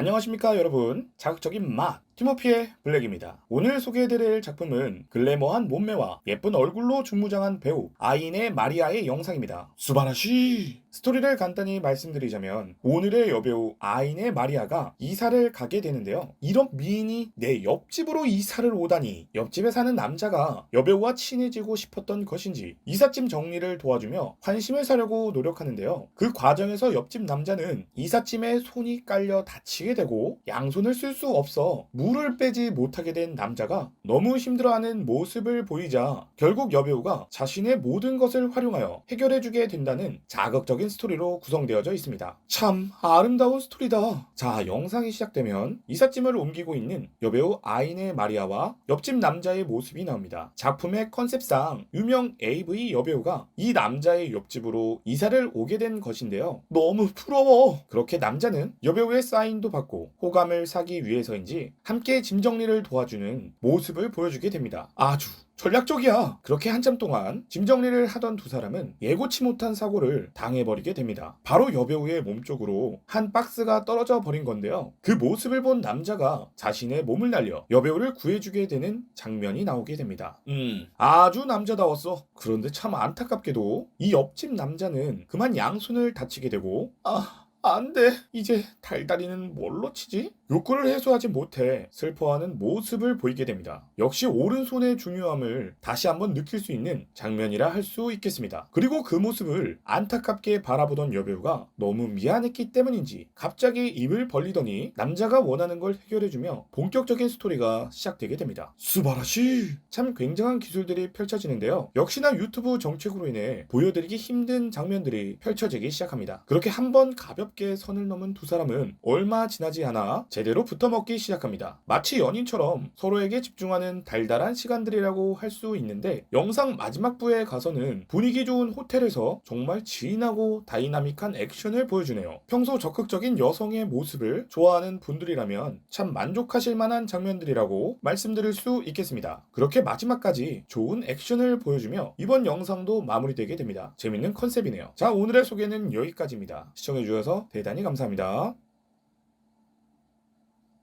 안녕하십니까 여러분. 자극적인 맛 티모피의 블랙입니다. 오늘 소개해드릴 작품은 글래머한 몸매와 예쁜 얼굴로 중무장한 배우 아인의 마리아의 영상입니다. 수바라시! 스토리를 간단히 말씀드리자면 오늘의 여배우 아인의 마리아가 이사를 가게 되는데요. 이런 미인이 내 옆집으로 이사를 오다니 옆집에 사는 남자가 여배우와 친해지고 싶었던 것인지 이삿짐 정리를 도와주며 관심을 사려고 노력하는데요. 그 과정에서 옆집 남자는 이삿짐에 손이 깔려 다치게 되고 양손을 쓸 수 없어 물을 빼지 못하게 된 남자가 너무 힘들어하는 모습을 보이자 결국 여배우가 자신의 모든 것을 활용하여 해결해주게 된다는 자극적인 스토리로 구성되어져 있습니다. 참 아름다운 스토리다. 자 영상이 시작되면 이삿짐을 옮기고 있는 여배우 아인의 마리아와 옆집 남자의 모습이 나옵니다. 작품의 컨셉상 유명 AV 여배우가 이 남자의 옆집으로 이사를 오게 된 것인데요. 너무 부러워. 그렇게 남자는 여배우의 사인도 받고 호감을 사기 위해서인지 함께 짐 정리를 도와주는 모습을 보여주게 됩니다. 아주 전략적이야. 그렇게 한참 동안 짐 정리를 하던 두 사람은 예고치 못한 사고를 당해버리게 됩니다. 바로 여배우의 몸 쪽으로 한 박스가 떨어져 버린 건데요. 그 모습을 본 남자가 자신의 몸을 날려 여배우를 구해주게 되는 장면이 나오게 됩니다. 음, 아주 남자다웠어. 그런데 참 안타깝게도 이 옆집 남자는 그만 양손을 다치게 되고 아. 안 돼. 이제 달달이는 뭘로 치지? 욕구를 해소하지 못해 슬퍼하는 모습을 보이게 됩니다. 역시 오른손의 중요함을 다시 한번 느낄 수 있는 장면이라 할 수 있겠습니다. 그리고 그 모습을 안타깝게 바라보던 여배우가 너무 미안했기 때문인지 갑자기 입을 벌리더니 남자가 원하는 걸 해결해주며 본격적인 스토리가 시작되게 됩니다. 수바라시! 참 굉장한 기술들이 펼쳐지는데요. 역시나 유튜브 정책으로 인해 보여드리기 힘든 장면들이 펼쳐지기 시작합니다. 그렇게 한번 가볍 게 선을 넘은 두 사람은 얼마 지나지 않아 제대로 붙어먹기 시작합니다. 마치 연인처럼 서로에게 집중하는 달달한 시간들이라고 할 수 있는데 영상 마지막 부에 가서는 분위기 좋은 호텔에서 정말 진하고 다이나믹한 액션을 보여주네요. 평소 적극적인 여성의 모습을 좋아하는 분들이라면 참 만족하실 만한 장면들이라고 말씀드릴 수 있겠습니다. 그렇게 마지막까지 좋은 액션을 보여주며 이번 영상도 마무리되게 됩니다. 재밌는 컨셉이네요. 자 오늘의 소개는 여기까지입니다. 시청해주셔서 대단히 감사합니다.